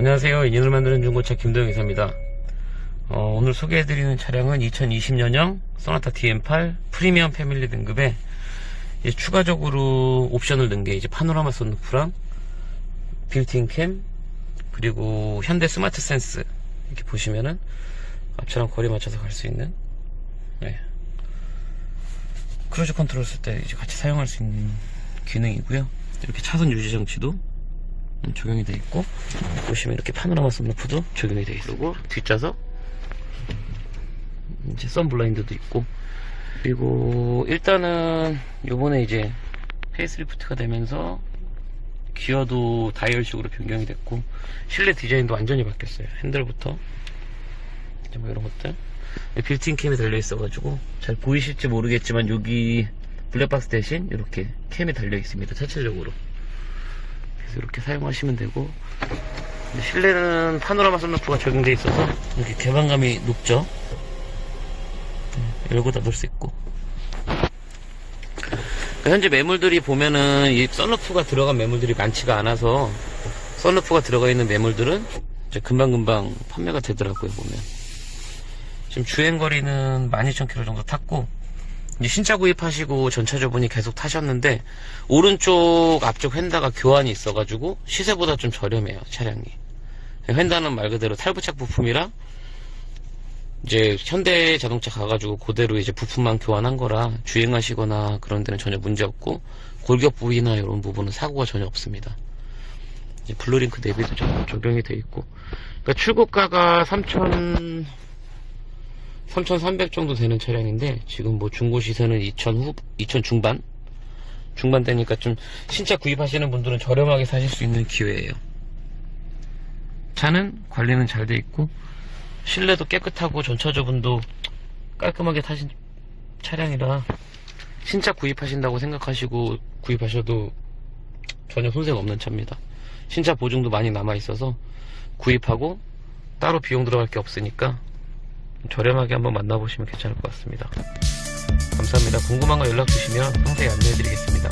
안녕하세요. 인연을 만드는 중고차 김도영 이사입니다. 어, 오늘 소개해드리는 차량은 2020년형 소나타 DM8 프리미엄 패밀리 등급에 추가적으로 옵션을 넣은 게 이제 파노라마 선루프랑 빌트인 캠 그리고 현대 스마트 센스 이렇게 보시면은 앞차랑 거리 맞춰서 갈 수 있는 네. 크루즈 컨트롤 쓸 때 이제 같이 사용할 수 있는 기능이고요. 이렇게 차선 유지 장치도 음, 적용이 되어 있고 보시면 이렇게 파노라마 선루프도 적용이 되어 있고 뒷좌석. 이제 선 블라인드도 있고. 그리고 일단은 요번에 이제 페이스리프트가 되면서 기어도 다이얼식으로 변경이 됐고 실내 디자인도 완전히 바뀌었어요. 핸들부터. 이제 뭐 이런 것들. 빌트인 캠이 달려 있어가지고 잘 보이실지 모르겠지만 여기 블랙박스 대신 이렇게 캠이 달려 있습니다. 차체적으로 이렇게 사용하시면 되고 실내는 파노라마 선루프가 적용돼 있어서 이렇게 개방감이 높죠? 네, 열고 닫을 수 있고. 그러니까 현재 매물들이 보면은 이 선루프가 들어간 매물들이 많지가 않아서 선루프가 들어가 있는 매물들은 금방금방 판매가 되더라고요 보면. 지금 주행거리는 12,000km 정도 탔고 이제 신차 구입하시고 전차 저분이 계속 타셨는데 오른쪽 앞쪽 휀다가 교환이 있어가지고 시세보다 좀 저렴해요 차량이 휀다는 말 그대로 탈부착 부품이라 이제 현대 자동차 가가지고 그대로 이제 부품만 교환한 거라 주행하시거나 그런 데는 전혀 문제 없고 골격 부위나 이런 부분은 사고가 전혀 없습니다. 블루링크 내비도 좀 적용이 돼 있고 그러니까 출고가가 3천 3,300 정도 되는 차량인데 지금 뭐 중고 시세는 2,000 후, 2,000 중반 중반 되니까 좀 신차 구입하시는 분들은 저렴하게 사실 수 있는 기회예요. 차는 관리는 잘 돼 있고 실내도 깨끗하고 전차저분도 깔끔하게 타신 차량이라 신차 구입하신다고 생각하시고 구입하셔도 전혀 손색 없는 차입니다. 신차 보증도 많이 남아 있어서 구입하고 따로 비용 들어갈 게 없으니까 저렴하게 한번 만나보시면 괜찮을 것 같습니다. 감사합니다. 궁금한 거 연락 주시면 상세히 안내해 드리겠습니다.